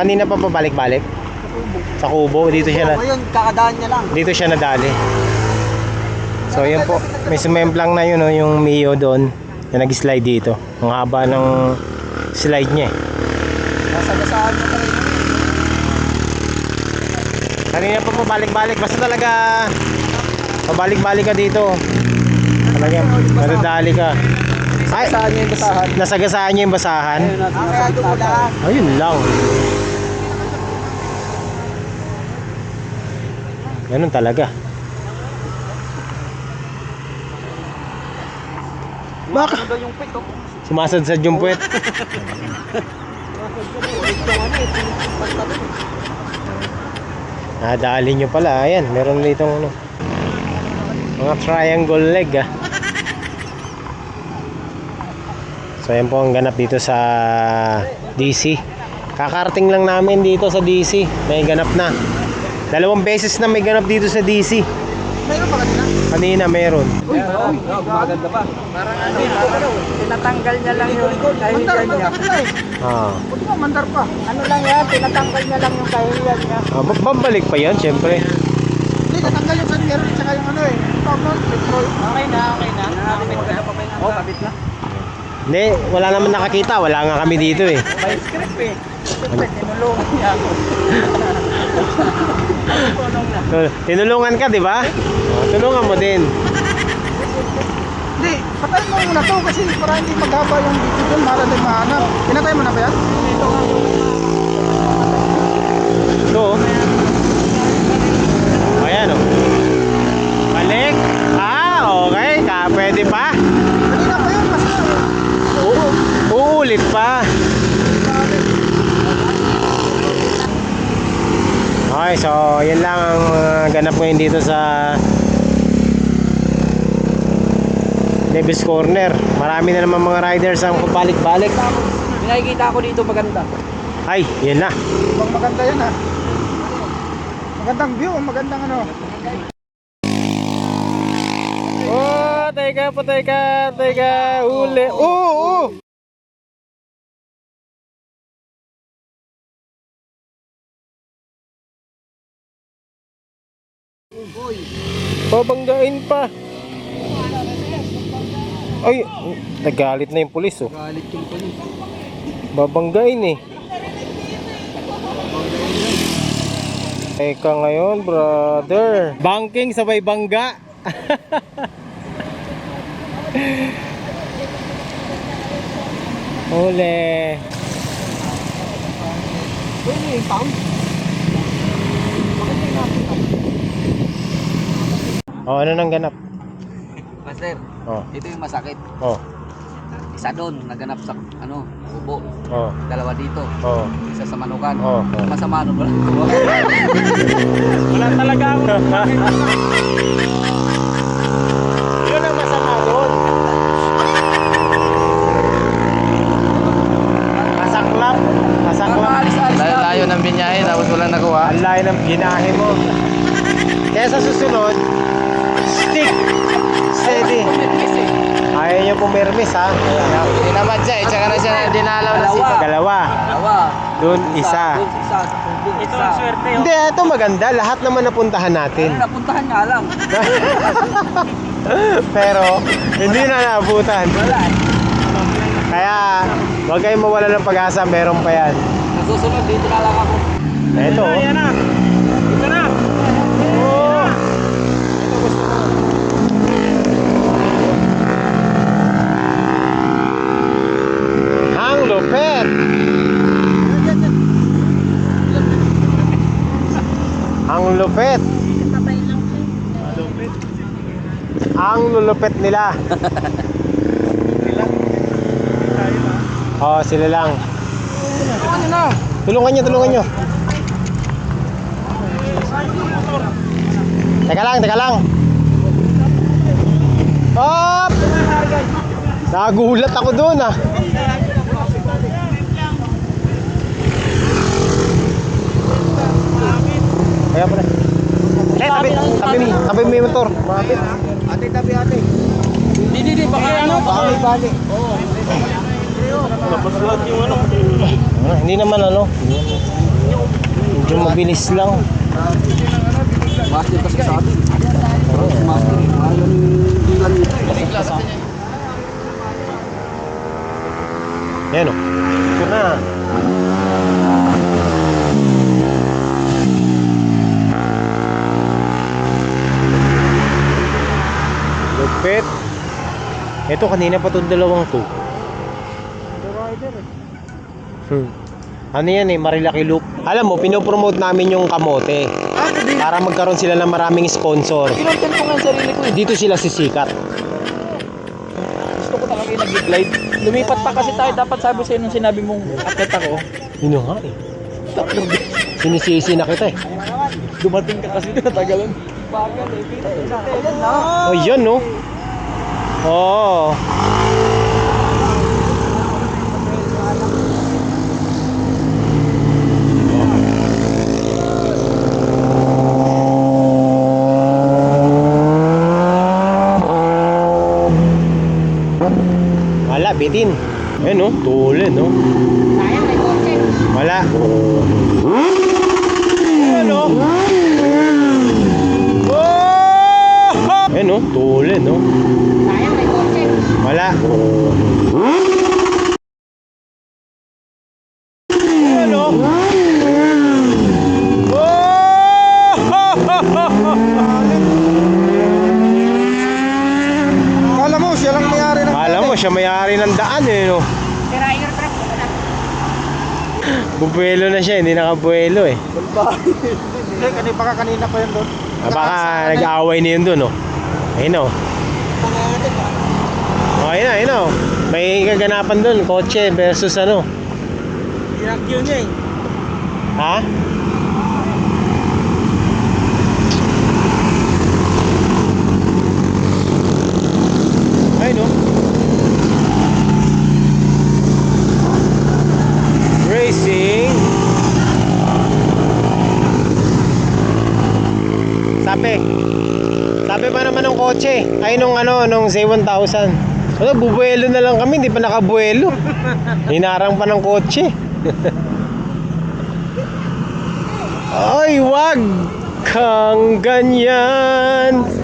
Kanina pa pabalik-balik? Sa Kubo, dito siya na Ngayon, kakadaan niya lang. dito siya nadali. So yan po, may sumemplang na yun oh, yung Mio doon na nag-slide dito. Ang haba ng slide niya eh. Nasagasaan niya rin. Kanina pa pabalik-balik, basta talaga pabalik-balik ka dito. Talaga, madadali ka. Ay, Saan niya yung basahan? nasagasaan niya yung basahan. Ayun lang. Ganun talaga. Baka sumasadsad yung puwet. Nadali nyo pala. Ayan, meron dito ano. Mga triangle leg ah. So yan po ang ganap dito sa DC. Kakarating lang namin dito sa DC. May ganap na. Dalawang beses na may ganap dito sa DC. Meron pa kanina? Kanina meron. Uy, oh, gumaganda pa. Parang ano, parang Tinatanggal niya lang yung Mandar pa niya. eh. Ah. Buti ba, mandar pa. Ano lang yan, tinatanggal niya lang yung kahihiyan niya. ah ba- babalik pa yan, syempre. Hindi, natanggal yung sandero at saka yung ano eh. Okay na, okay na. Oh, kabit na. Hindi, wala naman nakakita. Wala nga kami dito eh. May script eh. Siyempre, tinulungan niya ako. Tinulungan ka, di ba? Oh, tulungan mo din. Hindi, patayin mo muna to kasi para hindi maghaba yung video dun, para din mahanap. Pinatay mo na ba yan? Ito. oh. Ayan oh. Balik. Ah, okay. Ka, pwede pa. Kanina pa yun, Oo, uulit pa. Okay, so yan lang ang uh, ganap ngayon dito sa Davis Corner. Marami na naman mga riders ang pabalik-balik. Nakikita ko dito maganda. Ay, yan na. Ibang maganda yan ha. Magandang view, magandang ano. Oh, teka po, teka, teka, uli. Oo, oo. Babanggain pa. Ay, nagalit na yung pulis oh. Galit yung polis. Babanggain eh. Teka ngayon, brother. Banking sabay bangga. Ule. Uy, may Oh, ano nang ganap? Master, Oh, ito yung masakit. oh, Isa doon, naganap sa ano, ubo. oh, Dalawa dito, oh, isa sa manukan. oh, oh. Masama nun wala. Wala talaga ako. Yun ang masama doon. Masaklap. Masaklap. Layo-layo ng binyahe tapos walang nakuha. Ang layo ng ginahe mo. Kaya sa susunod, stick. Steady. Ayaw niyo pumirmis ha. Tinamad siya eh, tsaka na siya dinalaw na sipa. Dalawa. Dalawa. Doon isa. Doon isa. Ito ang swerte. oh. Hindi, ito maganda. Lahat naman napuntahan natin. Ano, napuntahan nga lang. Pero, hindi na naabutan. Wala eh. Kaya, huwag kayong mawala ng pag-asa. Meron pa yan. Nasusunod, dito na lang ako. Ito. oh. Ayan na. Oh. Ang lupet. Ang lupet. Ang lulupet nila. Oh, sila lang. Ano na? Tulungan nyo, tulungan nyo. Teka lang, teka lang. Hop! Nagulat ako doon ah. Kaya pala. Eh, tabi, tabi, tabi mo yung motor. Mapit. Ate, tabi ate. Hindi, hindi, hindi. Baka ano? Baka may bali. Ah, hindi naman ano. Yung mabilis lang. Master kasi sabi. Master. Ayaw ni Dylan nito. Yan o. Ito na. Ito kanina pa itong dalawang to. Hmm. Ano yan eh, Marilaki Loop. Alam mo, pinopromote namin yung kamote. Ah. Para magkaroon sila ng maraming sponsor. Kinontent ko nga sarili ko eh. Dito sila sisikat. Gusto ko talaga yung nag-glide. Lumipat pa kasi tayo. Dapat sabi sa'yo nung sinabi mong akit ako. Yun nga eh. Sinisisi na kita eh. Dumating ka kasi natagalan. Bagal eh. Na. Oh, yun no. Oo. Wala, bitin. Ayun no, tuloy no. Wala. Ayun no. Oh! Ayun no, tuloy no. Wala. Ayun no. Kala mo, siya lang mayari ng Alam mo, siya may-ari ng daan eh, no? Bubuelo na siya, hindi nakabuelo eh. Hindi, kanina, baka kanina pa yun doon. Ah, baka nag-aaway na yun doon, no? Ayun, no? Oh, ayun na, ayun na. May kaganapan doon, kotse versus ano. Pinakyo niya eh. Ha? Ay, no? Racing. Sabi. Sabi pa naman ng kotse. Ay, nung ano, nung Z1000. Ano, bubuelo na lang kami, hindi pa nakabuelo. Hinarang pa ng kotse. Ay, wag kang ganyan.